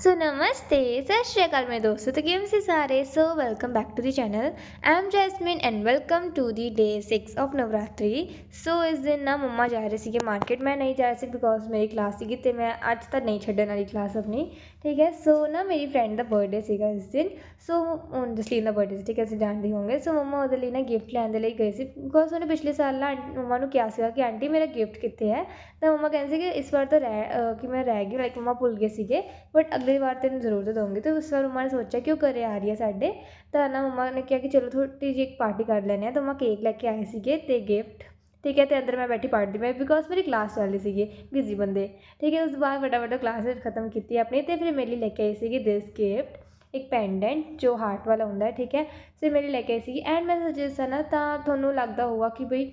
ਸੋ ਨਮਸਤੇ ਸਤਿ ਸ਼੍ਰੀ ਅਕਾਲ ਮੇਰੇ ਦੋਸਤੋ ਤੇ ਕਿਵੇਂ ਸੀ ਸਾਰੇ so welcome back to the channel I am Jasmin and welcome to the day 6 of Navratri so ਇਸ ਦਿਨ ਨਾ ਮੰਮਾ ਜਾ ਰਹੇ ਸੀਗੇ ਮਾਰਕੀਟ ਮੈਂ ਨਹੀਂ ਜਾ ਰਹੀ ਸੀ ਬਿਕੋਜ਼ ਮੇਰੀ ਕਲਾਸ ਸੀਗੀ ਤੇ ਮੈਂ ਅੱਜ ਤਾਂ ਨਹੀਂ ਛੱਡਣ ਵਾਲੀ ਕਲਾਸ ਆਪਣੀ ਠੀਕ ਹੈ ਸੋ ਨਾ ਮੇਰੀ ਫਰੈਂਡ ਦਾ ਬਰਥਡੇ ਸੀਗਾ ਇਸ ਦਿਨ ਸੋ ਹੁਣ ਜਸਲੀਨ ਦਾ ਬਰਥਡੇ ਸੀ, ਠੀਕ ਹੈ ਅਸੀਂ ਜਾਣਦੇ ਹੋਵਾਂਗੇ ਸੋ ਮੰਮਾ ਉਹਦੇ ਲਈ ਨਾ ਗਿਫਟ ਲੈਣ ਦੇ ਲਈ ਗਏ ਸੀ ਬਿਕੋਜ਼ ਉਹਨੇ ਪਿਛਲੇ ਸਾਲ ਨਾ ਆਂਟੀ- ਮੰਮਾ ਨੂੰ ਕਿਹਾ ਸੀਗਾ ਕਿ ਆਂਟੀ ਮੇਰਾ ਗਿਫਟ ਕਿੱਥੇ ਹੈ, ਤਾਂ ਮੰਮਾ ਕਹਿੰਦੇ ਸੀ ਕਿ ਇਸ ਵਾਰ ਤਾਂ ਰਹਿ ਕਿ ਮੈਂ ਰਹਿ ਗਈ ਲਾਈਕ ਮੰਮਾ ਭੁੱਲ ਗਏ ਸੀਗੇ ਬਟ ਅਗਲੀ ਵਾਰ ਤੈਨੂੰ ਜ਼ਰੂਰ ਦਊਂਗੀ, ਤੇ ਉਸ ਵਾਰ ਮੰਮਾ ਨੇ ਸੋਚਿਆ ਕਿ ਉਹ ਘਰੇ ਆ ਰਹੀ ਹੈ ਸਾਡੇ, ਤਾਂ ਨਾ ਮੰਮਾ ਨੇ ਕਿਹਾ ਕਿ ਚਲੋ ਥੋੜੀ ਜਿਹੀ ਇੱਕ ਪਾਰਟੀ ਕਰ ਲੈਂਦੇ ਹਾਂ, ਤਾਂ ਮੰਮਾ ਕੇਕ ਲੈ ਕੇ ਆਏ ਸੀਗੇ ਤੇ ਗਿਫਟ ਠੀਕ ਹੈ ਅਤੇ ਅੰਦਰ ਮੈਂ ਬੈਠੀ ਪੜ੍ਹਦੀ ਮੈਂ ਬਿਕੋਜ਼ ਮੇਰੀ ਕਲਾਸ ਚੱਲ ਰਹੀ ਸੀਗੀ ਬਿਜ਼ੀ ਬੰਦੇ। ਠੀਕ ਹੈ, ਉਸ ਤੋਂ ਬਾਅਦ ਫਟਾਫਟ ਕਲਾਸ ਖਤਮ ਕੀਤੀ ਆਪਣੀ ਅਤੇ ਫਿਰ ਮੇਰੇ ਲਈ ਲੈ ਕੇ ਆਈ ਸੀਗੀ ਦਿਸ ਗਿਫਟ ਇੱਕ ਪੈਂਡੈਂਟ ਜੋ ਹਾਰਟ ਵਾਲਾ ਹੁੰਦਾ ਠੀਕ ਹੈ, ਤੇ ਮੇਰੇ ਲੈ ਕੇ ਆਈ ਸੀਗੀ। ਐਂਡ ਮੈਂ ਸਜੈਸਟ ਨਾ, ਤਾਂ ਤੁਹਾਨੂੰ ਲੱਗਦਾ ਹੋਊਗਾ ਕਿ ਬਈ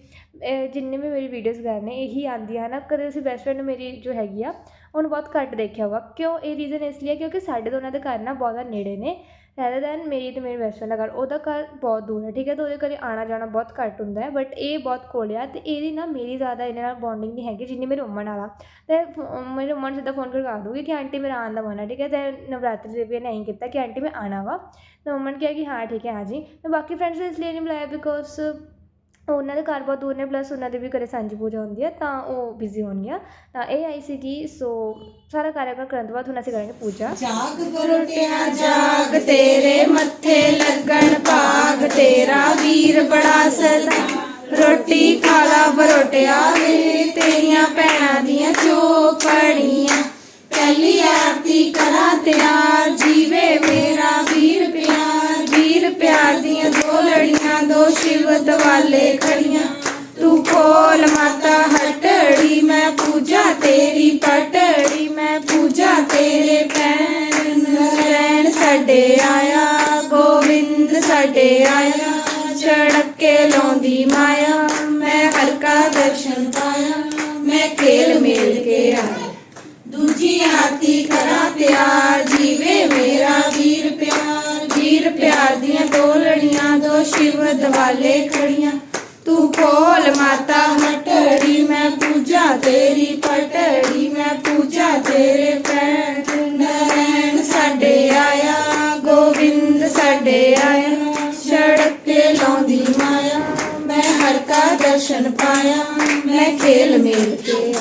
ਜਿੰਨੇ ਵੀ ਮੇਰੀ ਵੀਡੀਓਜ਼ ਵਗੈਰਾ ਨੇ, ਇਹੀ ਆਉਂਦੀਆਂ ਨਾ ਕਦੇ ਤੁਸੀਂ ਬੈਸਟ ਫਰੈਂਡ ਮੇਰੀ ਜੋ ਹੈਗੀ ਆ, ਉਹਨੂੰ ਬਹੁਤ ਘੱਟ ਦੇਖਿਆ ਹੋਗਾ ਕਿਉਂ? ਇਹ ਰੀਜ਼ਨ ਇਸ ਲਈ ਹੈ ਕਿਉਂਕਿ ਸਾਡੇ ਦੋਨਾਂ ਦੇ ਘਰ ਨਾ ਬਹੁਤ ਜ਼ਿਆਦਾ ਨੇੜੇ ਨੇ। ਰੈਦਰ ਦੈਨ ਮੇਰੀ ਅਤੇ ਮੇਰੇ ਬੈਸਟ ਫਰੈਂਡ ਦਾ ਘਰ, ਉਹਦਾ ਘਰ ਬਹੁਤ ਦੂਰ ਹੈ, ਠੀਕ ਹੈ ਅਤੇ ਉਹਦੇ ਘਰ ਆਉਣਾ ਜਾਣਾ ਬਹੁਤ ਘੱਟ ਹੁੰਦਾ ਹੈ ਬਟ ਇਹ ਬਹੁਤ ਕੋਲ ਆ, ਤੇ ਇਹਦੀ ਨਾ ਮੇਰੀ ਜ਼ਿਆਦਾ ਇਹਦੇ ਨਾਲ ਬੋਂਡਿੰਗ ਨਹੀਂ ਹੈਗੀ, ਜਿੰਨੀ ਮੇਰੀ ਮੰਮਾ ਨਾਲ ਆ। ਤੇ ਮੇਰੀ ਮੰਮਾ ਨੂੰ ਸਿੱਧਾ ਫੋਨ ਕਰਕੇ ਕਹਾ ਦੂਗੀ ਕਿ ਆਂਟੀ ਮੇਰਾ ਆਉਣ ਦਾ ਮਨ ਹੈ ਠੀਕ ਹੈ ਅਤੇ ਨਵਰਾਤਰੀ ਦੇ ਵੀ ਇਹਨੇ ਇਹੀ ਕੀਤਾ ਕਿ ਆਂਟੀ ਮੈਂ ਆਉਣਾ ਵਾ। ਤਾਂ ਮੰਮਾ ਨੇ ਕਿਹਾ ਕਿ ਹਾਂ, ਠੀਕ ਹੈ, ਆ ਜੀ। ਮੈਂ ਬਾਕੀ ਫਰੈਂਡਸ ਇਸ ਲਈ ਨਹੀਂ ਬੁਲਾਇਆ ਬਿਕੋਜ਼ ਉਹਨਾਂ ਦੇ ਘਰ ਬਹੁਤ ਦੂਰ ਨੇ ਪਲੱਸ ਉਹਨਾਂ ਦੇ ਵੀ ਘਰੇ ਸਾਂਝੀ ਪੂਜਾ ਹੁੰਦੀ ਹੈ ਤਾਂ ਉਹ ਬਿਜ਼ੀ ਹੋਣਗੀਆਂ। ਤਾਂ ਇਹ ਆਈ ਸੀਗੀ ਸੋ ਸਾਰਾ ਕਾਰਜਕ੍ਰਮ ਕਰਨ ਤੋਂ ਬਾਅਦ ਹੁਣ ਅਸੀਂ ਕਰਾਂਗੇ ਪੂਜਾ। ਜਾਗ ਬਰੋਟਿਆ ਜਾਗ ਤੇਰੇ ਮੱਥੇ ਲੱਗਣ ਭਾਗ, ਤੇਰਾ ਵੀਰ ਬੜਾ ਸਰਦਾ। ਰੋਟੀ ਖਾਲਾ ਬਰੋਟਿਆ ਵੇ, ਤੇਰੀਆਂ ਭੈਣਾਂ ਦੀਆਂ ਚੋਪੜੀਆਂ। ਪਹਿਲੀ ਆਰਤੀ ਕਰਾਂ ਤਿਆਰ ਸ਼ਿਵ ਖੜੀਆਂ। ਤੂੰ ਕੋਲ ਮਾਤਾ ਹਟੜੀ, ਮੈਂ ਪੂਜਾ ਤੇਰੀ, ਪਟੜੀ, ਮੈਂ ਪੂਜਾ ਤੇਰੇ ਪੈਰ ਨਰੈਣ ਸਾਡੇ ਆਇਆ ਗੋਬਿੰਦ ਸਾਡੇ ਆਇਆ, ਛੜਕ ਕੇ ਲਾਉਂਦੀ ਮਾਇਆ। ਮੈਂ ਹਰ ਦਰਸ਼ਨ ਪਾਇਆ, ਮੈਂ ਖੇਲ ਮੇਲ ਕੇ ਆਇਆ। ਦੂਜੀ ਆਤੀ ਕਰਾਂ ਪਿਆਰ ਜੀਵੇ ਮੇਰਾ ਵੀਰ ਪਿਆਰ। ਵੀਰ ਪਿਆਰ ਦੀਆਂ ਦੋ ਲੜੀਆਂ ਸ਼ਿਵ ਦਵਾਲੇ ਖੜੀਆਂ। ਤੂੰ ਕੋਲ ਮਾਤਾ ਹਟੜੀ, ਮੈਂ ਪੂਜਾ ਤੇਰੀ, ਪਟੜੀ, ਮੈਂ ਪੂਜਾ ਤੇਰੇ ਪੈਰ। ਨਰੈਣ ਸਾਡੇ ਆਇਆ, ਗੋਬਿੰਦ ਸਾਡੇ ਆਇਆ, ਸੜਕ ਤੇ ਲਾਉਂਦੀ ਮਾਇਆ। ਮੈਂ ਹਰ ਕਾ ਦਰਸ਼ਨ ਪਾਇਆ, ਮੈਂ ਖੇਲ ਮੇਲ ਕੇ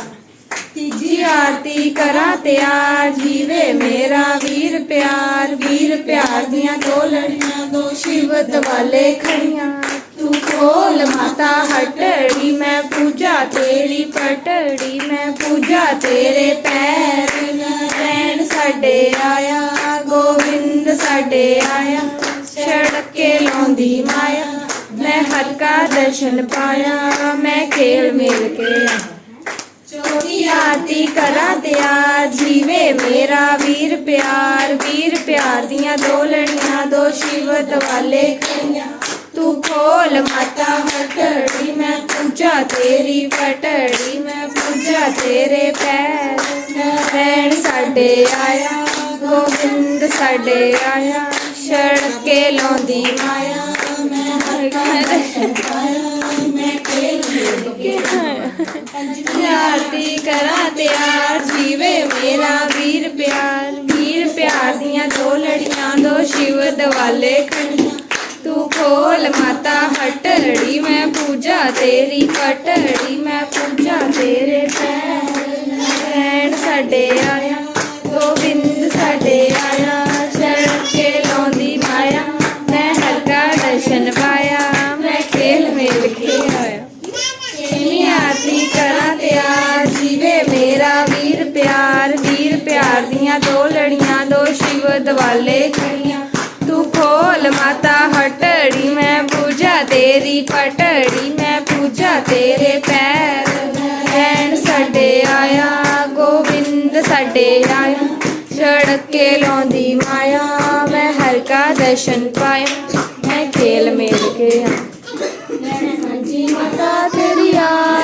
ਆਰਤੀ ਕਰਾਂ ਤਿਆਰ, ਜੀਵੇ ਮੇਰਾ ਵੀਰ ਪਿਆਰ ਵੀਰ ਪਿਆਰ ਦੀਆਂ ਦੋ ਲੜੀਆਂ ਦੋ ਸ਼ਿਵ ਦਵਾਲੇ ਖੜੀਆਂ। ਤੂੰ ਕੋਲ ਮਾਤਾ ਹਟੜੀ, ਮੈਂ ਪੂਜਾ ਤੇਰੀ ਪਟੜੀ, ਮੈਂ ਪੂਜਾ ਤੇਰੇ ਪੈਰ ਨਰੈਣ ਸਾਡੇ ਆਇਆ, ਗੋਬਿੰਦ ਸਾਡੇ ਆਇਆ ਛੜਕ ਲਾਉਂਦੀ ਮਾਇਆ। ਮੈਂ ਹਲਕਾ ਦਰਸ਼ਨ ਪਾਇਆ, ਮੈਂ ਖੇਲ ਮਿਲ ਕੇ ਆਇਆ। ਆਰਤੀ ਕਰਾਂ ਤਿਆਰ, ਜੀਵੇ ਮੇਰਾ ਵੀਰ ਪਿਆਰ ਵੀਰ ਪਿਆਰ ਦੀਆਂ ਦੋ ਲੜੀਆਂ, ਦੋ ਸ਼ਿਵ ਦਵਾਲੇ ਖੜੀਆਂ। ਤੂੰ ਖੋਲ ਮਾਤਾ ਹਟੜੀ ਮੈਂ ਪੂਜਾ ਤੇਰੀ ਪਟੜੀ ਮੈਂ ਪੂਜਾ ਤੇਰੇ ਪੈਰ। ਨਰੈਣ ਸਾਡੇ ਆਇਆ, ਗੋਬਿੰਦ ਸਾਡੇ ਆਇਆ ਛੜ ਕੇ ਲਾਉਂਦੀ ਮਾਇਆ, ਮੈਂ ਹਰ ਕਾ ਦਰਸ਼ਨ ਪਾਇਆ ਮੈਂ ਖੇਲ ਖੇਲ ਕੇ ਆਰਤੀ ਕਰਾਂ ਤਿਆਰ, ਜੀਵੇ ਮੇਰਾ ਵੀਰ ਪਿਆਰ। ਵੀਰ ਪਿਆਰ ਦੀਆਂ ਦੋ ਲੜੀਆਂ, ਦੋ ਸ਼ਿਵ ਦਵਾਲੇ ਖੜੀਆਂ। ਤੂੰ ਖੋਲ ਮਾਤਾ, ਹਟੜੀ ਮੈਂ ਪੂਜਾ, ਤੇਰੀ ਪਟੜੀ ਮੈਂ ਪੂਜਾ, ਤੇਰੇ ਪੈਰ ਨਰੈਣ ਸਾਡੇ ਆਇਆ ਪਿਆਰ ਵੀਰ ਪਿਆਰ ਦੀਆਂ ਦੋ ਲੜੀਆਂ, ਦੋ ਸ਼ਿਵ ਦਵਾਲੇ ਖੜੀਆਂ। ਤੂੰ ਖੋਲ ਮਾਤਾ ਹਟੜੀ, ਮੈਂ ਪੂਜਾ ਤੇਰੀ, ਪਟੜੀ, ਮੈਂ ਪੂਜਾ ਤੇਰੇ ਪੈਰ। ਨਰੈਣ ਸਾਡੇ ਆਇਆ, ਗੋਬਿੰਦ ਸਾਡੇ ਆਇਆ, ਛੜਕ ਲਾਉਂਦੀ ਮਾਇਆ, ਮੈਂ ਹਰ ਕਾ ਦਰਸ਼ਨ ਪਾਇਆ, ਮੈਂ ਖੇਲ ਮੇਲ ਕੇ ਆ ਸਾਂਝੀ ਮਾਤਾ ਤੇਰੀ ਆਰਤੀ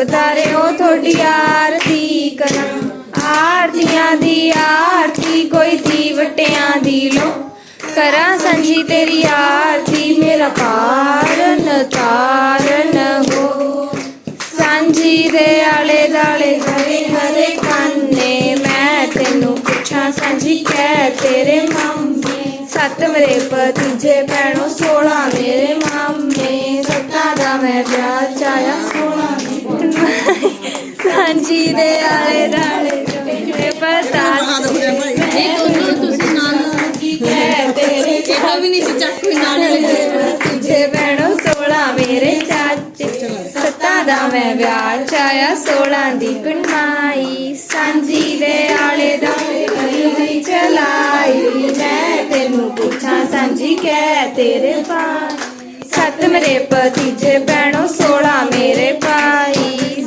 ਲੈ ਸਭ ਤਾਰਿਓ ਤੁਹਾਡੀ ਆਰਤੀ ਕਰਾਂ ਆਰਤੀਆਂ ਦੀ ਆਰਤੀ, ਕੋਈ ਦੀਵਟਿਆਂ ਦੀ ਲੋ। ਕਰਾਂ ਸੰਜੀ ਤੇਰੀ ਆਰਤੀ, ਮੇਰਾ ਕਾਰਨ ਤਾਰਨ ਹੋ। ਸਾਂਝੀ ਦੇ ਆਲੇ ਦਾਲੇ ਹਰੇ ਹਰੇ ਕਾਨੇ, ਮੈਂ ਤੈਨੂੰ ਪੁੱਛਾਂ ਸਾਂਝੀ ਕਹਿ ਤੇਰੇ ਮਾਮੇ। ਸੱਤ ਮੇਰੇ ਭਤੀਜੇ, ਭੈਣੋ 16 ਮੇਰੇ ਮਾਮੇ। ਸੱਤਾਂ ਦਾ ਮੈਂ ਵਿਆਹ ਚਾਇਆ 16 ਸਾਂਝੀ ਦੇ ਆਲੇ ਦਾਲੇ ਮੇਰੇ ਪਤਾਸ ਕਹਿ ਤੇਰੇ ਤੁਝੇ ਭੈਣੋ 16 ਮੇਰੇ ਚਾਚੇ ਸੱਤਾਂ ਦਾ ਮੈਂ ਵਿਆਹ ਚਾਇਆ 16 ਦੀ ਕੁਣਮਾਈ ਸਾਂਝੀ ਦੇ ਆਲੇ ਦਾ ਗਲੀ ਚਲਾਈ। ਮੈਂ ਤੈਨੂੰ ਪੁੱਛਾਂ ਸਾਂਝੀ ਕਹਿ ਤੇਰੇ ਭਾਈ। ਸੱਤ ਮੇਰੇ ਭਤੀਜੇ ਭੈਣੋ 16 ਮੇਰੇ ਭਾਈ।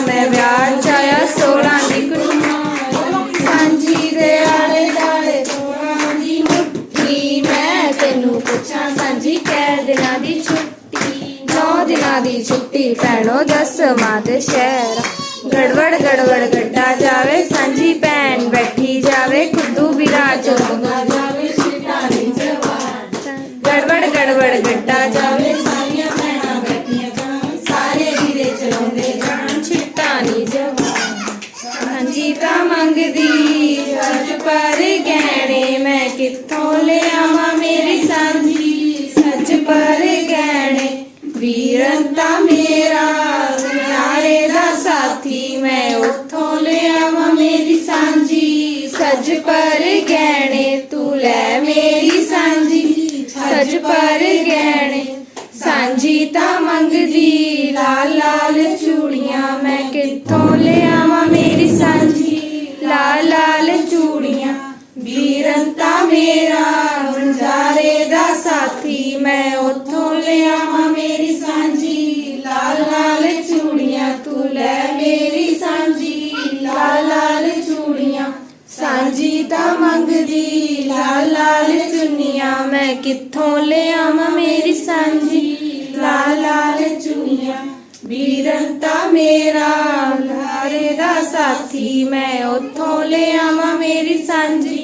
ਮੈਂ ਵਿਆਹ ਚਾਇਆ 16 ਦੀ ਕੁਣਮਾਈ ਸਾਂਝੀ ਦੇ ਆਲੇ ਦਾਲੇ 16 ਦੀ ਮੁੱਠੀ। ਮੈਂ ਤੈਨੂੰ ਪੁੱਛਾਂ ਸਾਂਝੀ ਕਹਿ ਦਿਨਾਂ ਦੀ ਛੁੱਟੀ। ਨੌ ਦਿਨਾਂ ਦੀ ਛੁੱਟੀ ਭੈਣੋ ਦਸਵਾਂ ਤੇ ਸ਼ਹਿਰ। ਗੜਵੜ ਗੜਵੜ ਗੱਡਾ ਜਾਵੇ ਸਾਂਝੀ ਕਿੱਥੋਂ ਲਿਆਵਾਂ ਮੇਰੀ ਸਾਂਝੀ, ਸੱਚ ਪਰ ਗਹਿਣੇ। ਵੀਰਨ ਮੇਰਾ ਨਾਲੇ ਦਾ ਸਾਥੀ, ਮੈਂ ਉੱਥੋਂ ਲਿਆਵਾਂ ਮੇਰੀ ਸਾਂਝੀ। ਸੱਚ ਪਰ ਗਹਿਣੇ, ਤੂੰ ਲੈ ਮੇਰੀ ਸਾਂਝੀ। ਸੱਚ ਪਰ ਗਹਿਣੇ, ਸਾਂਝੀ ਤਾਂ ਮੰਗਦੀ। ਲਾਲ ਲਾਲ ਚੂੜੀਆਂ ਮੈਂ ਕਿੱਥੋਂ ਲਿਆਵਾਂ ਮੇਰੀ ਸਾਂਝੀ? ਲਾਲ ਲਾਲ ਚੂੜੀਆਂ ਵੀਰਨ ਮੇਰਾ ਵੰਜਾਰੇ ਦਾ ਸਾਥੀ, ਮੈਂ ਉੱਥੋਂ ਲਿਆਵਾਂ ਮੇਰੀ ਸਾਂਝੀ। ਲਾਲ ਲਾਲ ਚੂੜੀਆਂ ਤੂੰ ਲੈ ਮੇਰੀ ਸਾਂਝੀ। ਲਾਲ ਲਾਲ ਚੂੜੀਆਂ, ਸਾਂਝੀ ਤਾਂ ਮੰਗਦੀ। ਲਾਲ ਲਾਲ ਚੁੰਨੀਆਂ ਮੈਂ ਕਿੱਥੋਂ ਲਿਆਵਾਂ ਮੇਰੀ ਸਾਂਝੀ? ਲਾਲ ਲਾਲ ਚੁੰਨੀਆਂ ਵੀਰਨ ਮੇਰਾ ਲਾਰੇ ਦਾ ਸਾਥੀ, ਮੈਂ ਉੱਥੋਂ ਲਿਆਵਾਂ ਮੇਰੀ ਸਾਂਝੀ।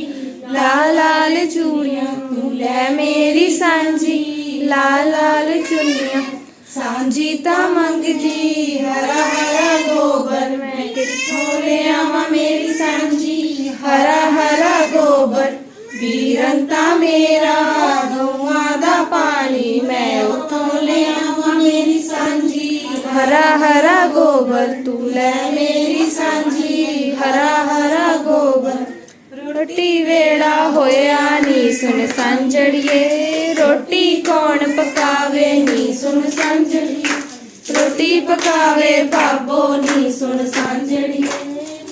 ਲਾਲ ਲਾਲ ਚੂੜੀਆਂ ਤੂੰ ਲੈ ਮੇਰੀ ਸਾਂਝੀ ਲਾਲ ਲਾਲ ਚੁੰਨੀਆਂ ਸਾਂਝੀ ਤਾਂ ਮੰਗਦੀ ਹਰਾ ਹਰਾ ਗੋਬਰ ਮੈਂ ਕਿੱਥੋਂ ਲਿਆਵਾਂ ਮੇਰੀ ਸਾਂਝੀ ਹਰਾ ਹਰਾ ਗੋਬਰ ਵੀਰਨ ਤਾਂ ਮੇਰਾ ਗਊਆਂ ਦਾ ਪਾਣੀ ਮੈਂ ਉੱਥੋਂ ਲਿਆਵਾਂ ਮੇਰੀ ਸਾਂਝੀ ਹਰਾ ਹਰਾ ਗੋਬਰ ਤੂੰ ਲੈ ਮੇਰੀ ਸਾਂਝੀ ਹਰਾ ਹਰਾ ਗੋਬਰ ਰੋਟੀ ਵੇੜਾ ਹੋਇਆ ਨੀ ਸੁਣ ਸਾਂਝੜੀਏ। ਰੋਟੀ ਕੌਣ ਪਕਾਵੇ ਨੀ ਸੁਣ ਸਾਂਝੜੀਏ। ਰੋਟੀ ਪਕਾਵੇ ਬਾਬੋ ਨੀ ਸੁਣ ਸਾਂਝੜੀਏ।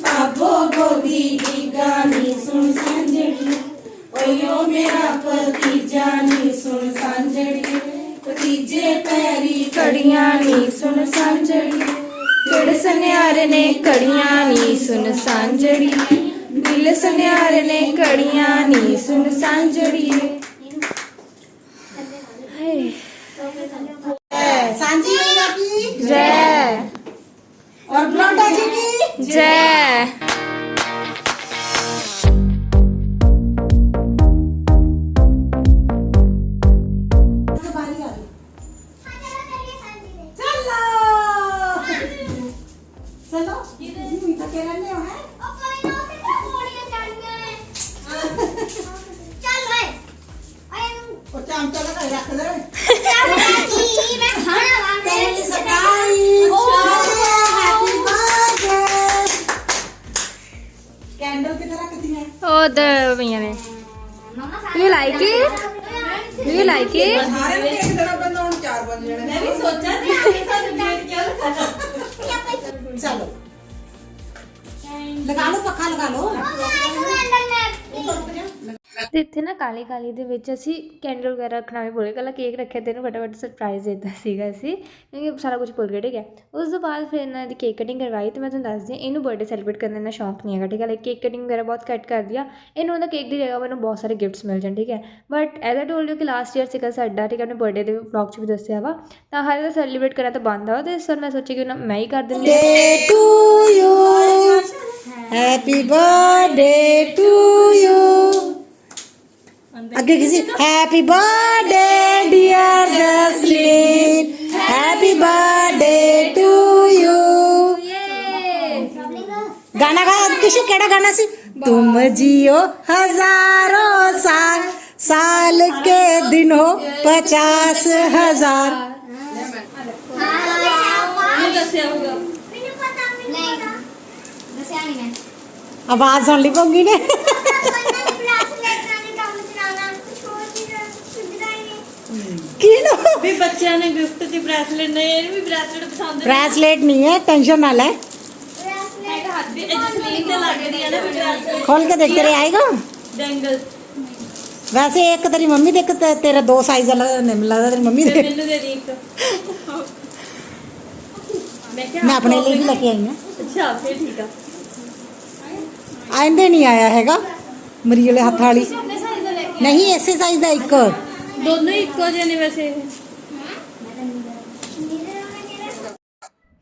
ਬਾਬੋ ਗੋਦੀ ਦੀ ਗਾਨੀ ਸੁਣ ਸਾਂਝੜੀਏ। ਓਯੋ ਮੇਰਾ ਭਤੀਜਾ ਨੀ ਸੁਣ ਸਾਂਝੜੀਏ। ਭਤੀਜੇ ਪੈਰੀ ਕੜੀਆਂ ਨੀ ਸੁਣ ਸਾਂਝੜੀਏ। ਗੜ ਸੁਨਿਆਰ ਨੇ ਕੜੀਆਂ ਨੀ ਸੁਣ ਸਾਂਝੜੀਏ। ਦਿਲ ਸੁਨਿਆਰੇ ਨੇ ਕੜੀਆਂ ਨੀ ਸੁਣ ਸਾਂਝੜੀਏ ਹਾਏ सांझी मैया की ਜੈ और ब्लौटा जी की ਜੈ बारी आ गई चलो चलो Do you like it? Do you ਲਗਾ ਲਓ ਪੱਖਾ ਲਗਾ ਲਓ ਤੇ ਇੱਥੇ ਨਾ ਕਾਲੀ ਕਾਲੀ ਦੇ ਵਿੱਚ ਅਸੀਂ ਕੈਂਡਲ ਵਗੈਰਾ ਰੱਖਣਾ ਵੀ ਭੁੱਲ ਗਏ। ਕੱਲਾ ਕੇਕ ਰੱਖਿਆ ਤੇ ਇਹਨੂੰ ਫਟਾਫਟ ਸਰਪ੍ਰਾਈਜ਼ ਦਿੱਤਾ ਸੀਗਾ ਅਸੀਂ। ਕਿਉਂਕਿ ਸਾਰਾ ਕੁਝ ਭੁੱਲ ਗਏ, ਠੀਕ ਹੈ। ਉਸ ਤੋਂ ਬਾਅਦ ਫਿਰ ਇਹਨਾਂ ਦੀ ਕੇਕ ਕਟਿੰਗ ਕਰਵਾਈ ਤੇ ਮੈਂ ਤੁਹਾਨੂੰ ਦੱਸਦੀ ਹਾਂ, ਇਹਨੂੰ ਬਰਥਡੇ ਸੈਲੀਬ੍ਰੇਟ ਕਰਨ ਦਾ ਇੰਨਾ ਸ਼ੌਂਕ ਨਹੀਂ ਹੈਗਾ, ਠੀਕ ਹੈ। ਲਾਈਕ ਕੇਕ ਕਟਿੰਗ ਵਗੈਰਾ ਬਹੁਤ ਘੱਟ ਕਰਦੀ ਆ। ਇਹਨੂੰ ਉਹਦਾ ਕੇਕ ਦੀ ਜਗ੍ਹਾ ਮੈਨੂੰ ਬਹੁਤ ਸਾਰੇ ਗਿਫਟਸ ਮਿਲ ਜਾਣ, ਠੀਕ ਹੈ। But as I told you ਕਿ ਲਾਸਟ ਈਅਰ ਸੀਗਾ ਸਾਡਾ, ਠੀਕ ਹੈ ਆਪਣੇ ਬਰਥਡੇ ਦੇ ਵਲੌਗ 'ਚ ਵੀ ਦੱਸਿਆ ਵਾ। ਤਾਂ ਹਾਲੇ ਤਾਂ ਸੈਲੀਬ੍ਰੇਟ ਕਰਨਾ ਤਾਂ ਬੰਦ ਆ, ਤੇ ਇਸ ਵਾਰ ਮੈਂ ਸੋਚਿਆ ਕਿ ਨਾ ਮੈਂ ਹੀ ਕਰ ਦਿੰਦੀ ਹਾਂ। Happy birthday you. ਯੂ अगे किसी happy birthday dear Jasleen happy birthday to you गाना गा किसी केड़ा गाना सी। तुम जियो हज़ारों साल साल के दिन हो पचास हज़ार। हाँ। आवाज़ सुन ली पौगी ने। ਨਹੀਂ ਨਾ ਵੀ ਬੱਚਿਆਂ ਨੇ ਗਿਫਟ ਦੀ ਬ੍ਰੈਸਲੇਟ ਨਹੀਂ ਇਹ ਵੀ ਬ੍ਰੈਸਲੇਟ ਪਸੰਦ ਹੈ ਨਹੀਂ ਹੈ ਟੈਨਸ਼ਨ ਨਾ ਲੈ ਮੈਂ ਖੋਲ ਕੇ ਦੇਖ ਤੇਰੇ ਆਏਗਾ ਡੈਂਗਲ ਵੈਸੇ ਇੱਕ ਤੇਰੀ ਮੰਮੀ ਦੇ ਇੱਕ ਤੇਰਾ ਦੋ ਸਾਈਜ਼ ਅਲੱਗ ਨੇ ਮੈਨੂੰ ਤੇਰੀ ਮੰਮੀ ਦੇ ਮੈਂ ਆਪਣੇ ਲਈ ਲੈ ਕੇ ਆਈ ਹਾਂ ਅੱਛਾ ਫੇਰ ਠੀਕ ਆ ਆਂਦੇ ਨਹੀਂ ਆਇਆ ਹੈਗਾ ਮਰੀ ਵਾਲੇ ਹੱਥ ਵਾਲੀ ਨਹੀਂ ਇਸੇ ਸਾਈਜ਼ ਦਾ ਇੱਕ ਦੋਨੋਂ ਹੀ ਇੱਕੋ ਜਿਹੇ ਨੇ ਵੈਸੇ ਇਹ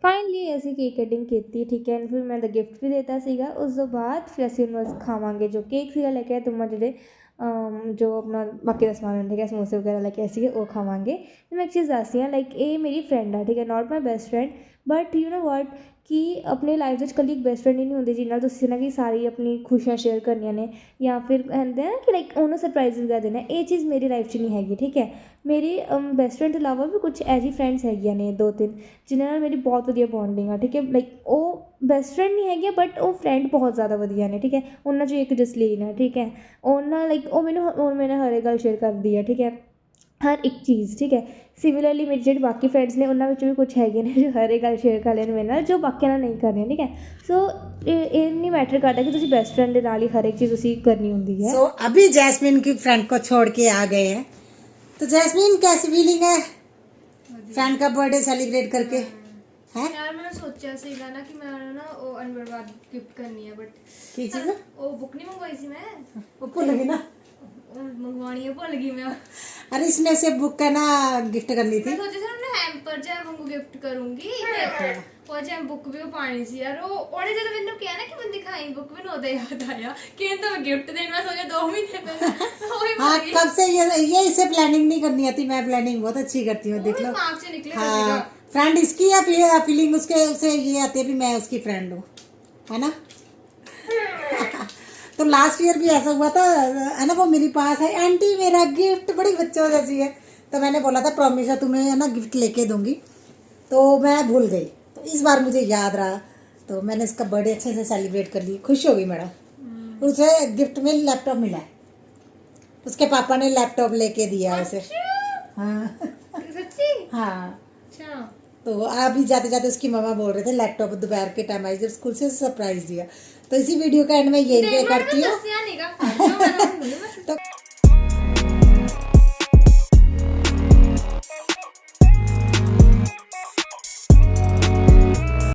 ਫਾਈਨਲੀ ਅਸੀਂ ਕੇਕ ਕਟਿੰਗ ਕੀਤੀ ਠੀਕ ਹੈ ਫਿਰ ਮੈਂ ਦਾ ਗਿਫਟ ਵੀ ਦਿੱਤਾ ਸੀਗਾ। ਉਸ ਤੋਂ ਬਾਅਦ ਫਿਰ ਅਸੀਂ ਉਹਨੂੰ ਬਸ ਖਾਵਾਂਗੇ ਜੋ ਕੇਕ ਸੀਗਾ ਲੈ ਕੇ ਆਏ ਤੁਮਾ ਜਿਹੜੇ ਅਮ, ਜੋ ਆਪਣਾ ਬਾਕੀ ਦਾ ਸਮਾਨ ਹੁੰਦਾ ਹੈ ਸਮੋਸੇ ਵਗੈਰਾ ਲੈ ਕੇ ਆਏ ਸੀਗੇ ਉਹ ਖਾਵਾਂਗੇ। ਤੇ ਮੈਂ ਇੱਕ ਚੀਜ਼ ਦੱਸਦੀ ਹਾਂ ਲਾਈਕ ਇਹ ਮੇਰੀ ਫਰੈਂਡ ਆ ਠੀਕ ਹੈ? ਨਾਟ ਕਿ ਆਪਣੀ ਲਾਈਫ ਵਿੱਚ ਕੱਲੀ ਇੱਕ ਬੈਸਟ ਫਰੈਂਡ ਹੀ ਨਹੀਂ ਹੁੰਦੀ ਜਿਹਦੇ ਨਾਲ ਤੁਸੀਂ ਨਾ ਕਿ ਸਾਰੀ ਆਪਣੀ ਖੁਸ਼ੀਆਂ ਸ਼ੇਅਰ ਕਰਨੀਆਂ ਨੇ ਜਾਂ ਫਿਰ ਕਹਿੰਦੇ ਨਾ ਕਿ ਲਾਈਕ ਉਹਨੂੰ ਸਰਪ੍ਰਾਈਜ਼ ਵਗੈਰਾ ਦੇਣਾ ਇਹ ਚੀਜ਼ ਮੇਰੀ ਲਾਈਫ 'ਚ ਨਹੀਂ ਹੈਗੀ, ਠੀਕ ਹੈ? ਮੇਰੀ ਬੈਸਟ ਫਰੈਂਡ ਤੋਂ ਇਲਾਵਾ ਵੀ ਕੁਝ ਐਜੀ ਫਰੈਂਡਸ ਹੈਗੀਆਂ ਨੇ ਦੋ ਤਿੰਨ ਜਿਨ੍ਹਾਂ ਨਾਲ ਮੇਰੀ ਬਹੁਤ ਵਧੀਆ ਬੌਂਡਿੰਗ ਆ, ਠੀਕ ਹੈ? ਲਾਈਕ ਉਹ ਬੈਸਟ ਫਰੈਂਡ ਨਹੀਂ ਹੈਗੀ ਬਟ ਉਹ ਫਰੈਂਡ ਬਹੁਤ ਜ਼ਿਆਦਾ ਵਧੀਆ ਨੇ, ਠੀਕ ਹੈ? ਉਹਨਾਂ 'ਚੋਂ ਇੱਕ ਜਸਲੀਨ ਆ, ਠੀਕ ਹੈ? ਉਹਨਾਂ ਲਾਈਕ ਉਹ ਮੈਨੂੰ, ਉਹ ਮੇਰੇ ਨਾਲ ਹਰ ਇੱਕ ਗੱਲ ਸ਼ੇਅਰ ਕਰਦੀ ਹੈ ਠੀਕ ਹੈ? ਹਰ ਇੱਕ ਚੀਜ਼ ਠੀਕ ਹੈ ਸਿਮਿਲਰਲੀ ਮੇਰੇ ਜਿਹੜੇ ਬਾਕੀ ਫਰੈਂਡਸ ਨੇ ਉਹਨਾਂ ਵਿੱਚੋਂ ਵੀ ਕੁਝ ਹੈਗੇ ਨੇ ਜੋ ਹਰ ਇੱਕ ਗੱਲ ਸ਼ੇਅਰ ਕਰ ਲੈਣ ਮੇਰੇ ਨਾਲ ਜੋ ਬਾਕੀਆਂ ਨਾਲ ਨਹੀਂ ਕਰਨੀਆਂ ਠੀਕ ਹੈ ਸੋ ਇਹ ਇਹ ਨਹੀਂ ਮੈਟਰ ਕਰਦਾ ਕਿ ਤੁਸੀਂ ਬੈਸਟ ਫਰੈਂਡ ਦੇ ਨਾਲ ਹੀ ਹਰ ਇੱਕ ਚੀਜ਼ ਤੁਸੀਂ ਕਰਨੀ ਹੁੰਦੀ ਹੈ सो अभी जैस्मिन की फ्रेंड को छोड़ के आ गए हैं तो जैस्मिन कैसी फीलिंग है फ्रेंड का बर्थडे सेलिब्रेट करके है ਯਾਰ ਮੈਂ ਸੋਚਿਆ ਸੀਗਾ ਨਾ ਕਿ ਮੈਂ ਉਹਨੂੰ ਨਾ ਉਹ ਅਨਵਰਵਾਦ ਗਿਫਟ ਕਰਨੀ ਹੈ ਬਟ की चीज ਉਹ ਬੁੱਕ ਨਹੀਂ ਮੰਗਵਾਈ ਸੀ ਮੈਂ वो भूल गई ना मंगवानी है भूल गई मैं अरे इसमें से बुक का ना गिफ्ट करनी थी मैं सोची ना हैम्पर जैम को गिफ्ट करूँगी और जैम बुक भी पानी सी यार वो ओने जब मैंने कहा ना कि मैं दिखाई बुक भी नोदा याद आया कि तो गिफ्ट देना सोचा दो महीने पहले हाँ कब से ये ये इसे प्लानिंग नहीं करनी आती मैं प्लानिंग बहुत अच्छी करती हूँ देख लो हाँ फ्रेंड इसकी या फीलिंग उसके उसे ये आती है मैं उसकी फ्रेंड हूँ है ना तो लास्ट ईयर भी ऐसा हुआ था है ना वो मेरे पास है। आंटी मेरा गिफ्ट बड़ी बच्चों जैसी है। तो मैंने बोला था प्रॉमिस है तुम्हें है ना गिफ्ट लेके दूँगी। तो मैं भूल गई। तो इस बार मुझे याद रहा। तो मैंने इसका बर्थडे अच्छे से सेलिब्रेट कर ली खुश हो गई मैडम। उसे गिफ्ट में लैपटॉप मिला है। उसके पापा ने लैपटॉप लेके दिया उसे। हाँ। ਸੱਚੀ हाँ। तो आप ही जाते जाते उसकी मम्मा बोल रहे थे लैपटॉप दोपहर के टाइम आई जब स्कूल से सरप्राइज दिया तो इसी वीडियो का एंड मैं यही पे करती हूँ तो